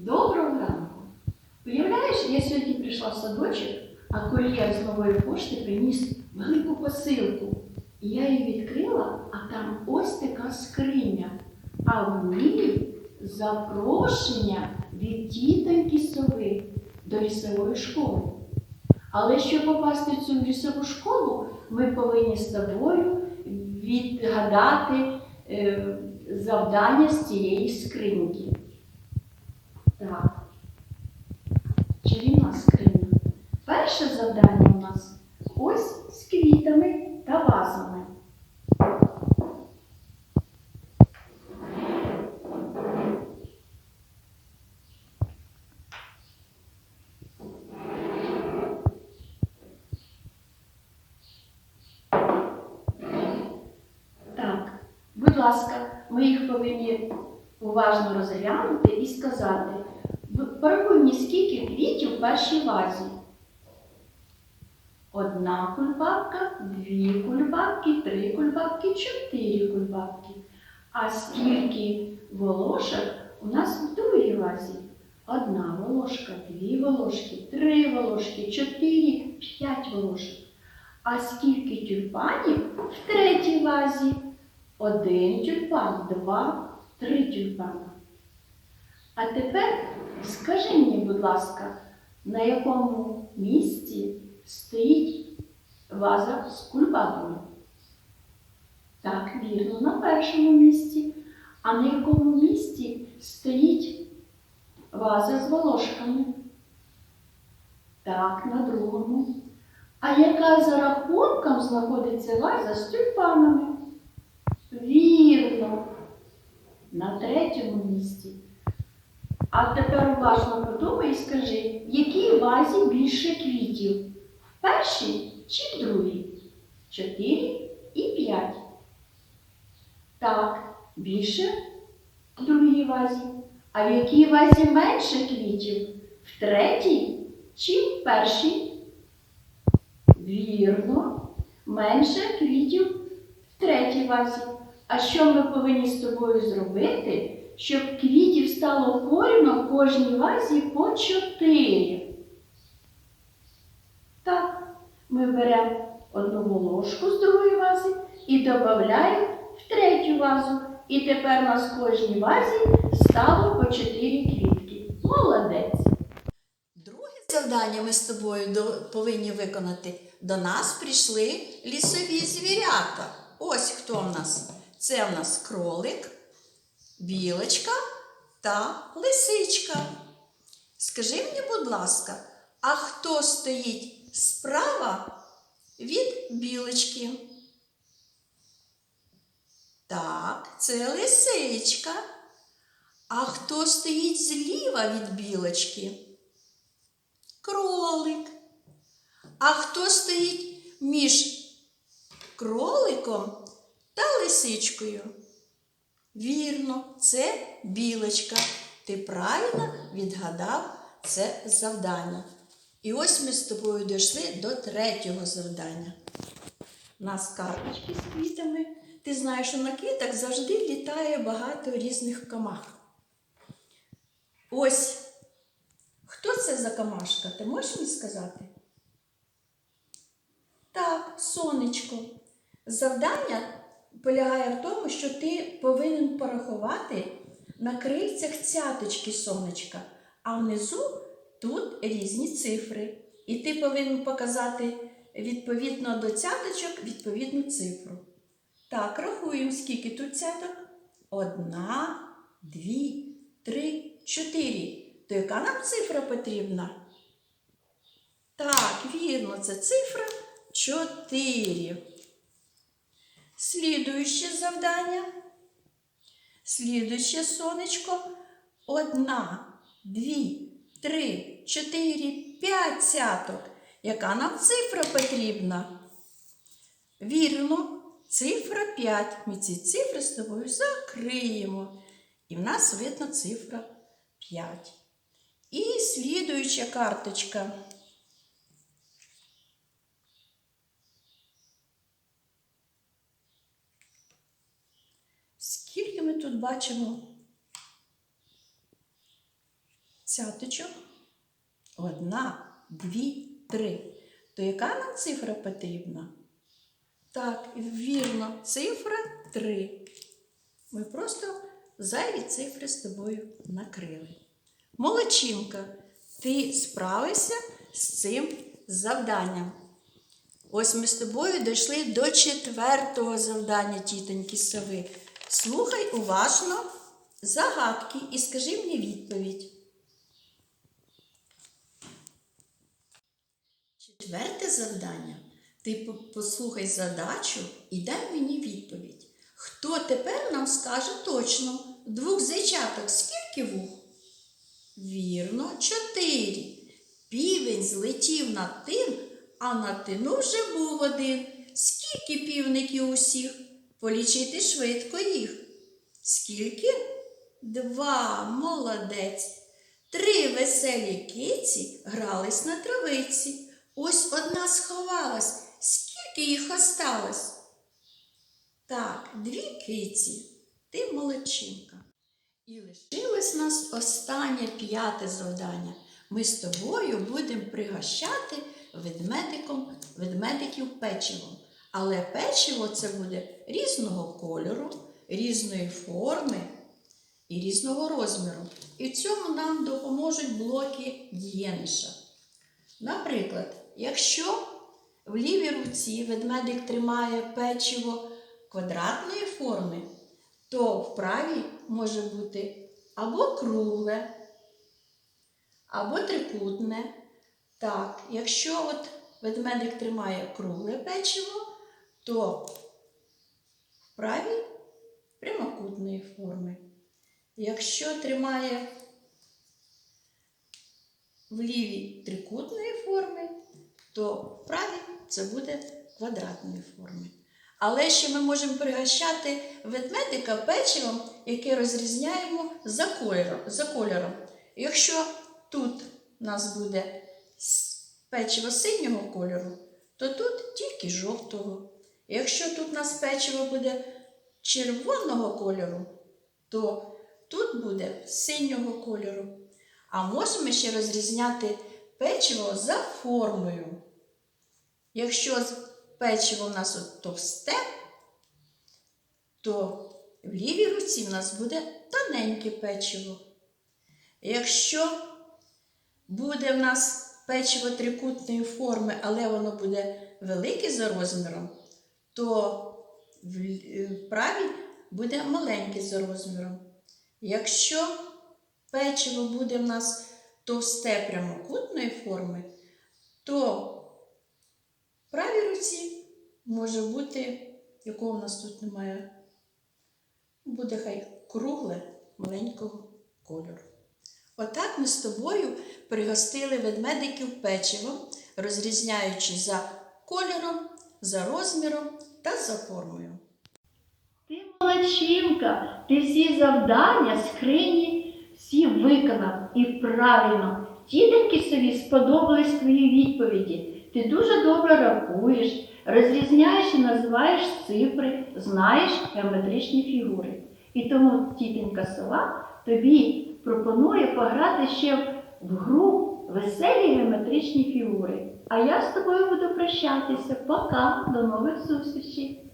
Доброго ранку. Уявляєш, я сьогодні прийшла в садочок, а кур'єр з нової пошти приніс велику посилку. Я її відкрила, а там ось така скриня. А в ній запрошення від тітоньки сови до лісової школи. Але щоб попасти в цю лісову школу, ми повинні з тобою відгадати е, завдання з цієї скриньки. Так. Чарівна скриня. Перше завдання у нас ось з квітами та вазами. Так, будь ласка, ми їх повинні уважно розглянути і сказати, порахуй мені, скільки квітів в першій вазі. Одна кульбабка, дві кульбабки, три кульбабки, чотири кульбабки. А скільки волошок у нас в другій вазі? Одна волошка, дві волошки, три волошки, чотири, п'ять волошок. А скільки тюльпанів в третій вазі? Один тюльпан, два, три тюльпана. А тепер скажи мені, будь ласка, на якому місці стоїть ваза з кульбабами? Так, вірно, на першому місці. А на якому місці стоїть ваза з волошками? Так, на другому. А яка за рахунком знаходиться ваза з тюльпанами? Вірно, на третьому місці. А тепер уважно подумай і скажи, в якій вазі більше квітів? В першій чи в другій? Чотири і п'ять. Так, більше в другій вазі. А в якій вазі менше квітів? В третій чи в першій? Вірно, менше квітів в третій вазі. А що ми повинні з тобою зробити, щоб квітів стало порівно в кожній вазі по чотири? Так, ми беремо одну волошку з другої вази і додаємо в третю вазу. І тепер у нас в кожній вазі стало по чотири квітки. Молодець! Друге завдання ми з тобою повинні виконати. До нас прийшли лісові звірята. Ось хто в нас. Це в нас кролик, білочка та лисичка. Скажи мені, будь ласка, а хто стоїть справа від білочки? Так, це лисичка. А хто стоїть зліва від білочки? кролик. А хто стоїть між кроликом та лисичкою? Вірно, це білочка. Ти правильно відгадав це завдання. І ось ми з тобою дійшли до третього завдання. У нас карточки з квітами. Ти знаєш, що на квітах завжди літає багато різних комах. Ось Хто це за камашка? Ти можеш мені сказати? Так, сонечко. Завдання полягає в тому, що ти повинен порахувати на крильцях цяточки сонечка, а внизу тут різні цифри. І ти повинен показати відповідно до цяточок відповідну цифру. Так, рахуємо, скільки тут цяток. Одна, дві, три, чотири. То яка нам цифра потрібна? Так, вірно, це цифра 4. Слідуюче завдання. Слідуюче сонечко. Одна, дві, три, чотири, п'ять цяток. Яка нам цифра потрібна? Вірно, цифра 5. Ми ці цифри з тобою закриємо. І в нас видно цифра 5. І слідуюча карточка. Скільки ми бачимо цяточок. Одна, дві, три. То яка нам цифра потрібна? Так, вірно, цифра 3. Ми просто зайві цифри з тобою накрили. Молодчинка, ти справився з цим завданням. Ось ми з тобою дійшли до четвертого завдання тітоньки Сави. Слухай уважно загадки і скажи мені відповідь. Четверте завдання. Ти послухай задачу і дай мені відповідь. Хто тепер нам скаже точно? Двох зайчаток скільки вух? Вірно, чотири. Півень злетів над тим, а на тину вже був один. Скільки півників усіх? Полічити швидко їх. Скільки? Два, молодець. Три веселі киці грались на травиці. Ось одна сховалась. Скільки їх осталось? Так, дві киці. Ти молодчинка. І лишилось нас останнє п'яте завдання. Ми з тобою будемо пригощати ведмедиком, ведмедиків печивом. Але печиво це буде різного кольору, різної форми і різного розміру. І в цьому нам допоможуть блоки дієниша. Наприклад, якщо в лівій руці ведмедик тримає печиво квадратної форми, то в правій може бути або кругле, або трикутне. Так, якщо от ведмедик тримає кругле печиво, то в правій прямокутної форми. Якщо тримає в лівій трикутної форми, то в правій це буде квадратної форми. Але ще ми можемо пригощати ведмедика печивом, яке розрізняємо за кольором. За кольором. Якщо тут у нас буде печиво синього кольору, то тут тільки жовтого. Якщо тут у нас печиво буде червоного кольору, то тут буде синього кольору. А можемо ще розрізняти печиво за формою. Якщо печиво у нас от товсте, то в лівій руці в нас буде тоненьке печиво. Якщо буде в нас печиво трикутної форми, але воно буде велике за розміром, то в правій буде маленьке за розміром. Якщо печиво буде в нас товсте прямокутної форми, то в правій руці може бути, якого в нас тут немає, буде хай кругле маленького кольору. Отак ми з тобою пригостили ведмедиків печивом, розрізняючи за кольором, за розміром та за формою. Ти молодчинка, ти всі завдання скрині всі виконав і правильно. Тітоньки собі сподобались твої відповіді. Ти дуже добре рахуєш, розрізняєш і називаєш цифри, знаєш геометричні фігури. І тому тітонька сова тобі пропонує пограти ще в гру веселі геометричні фігури. А я з тобою буду прощатися. Пока, до нових зустрічей!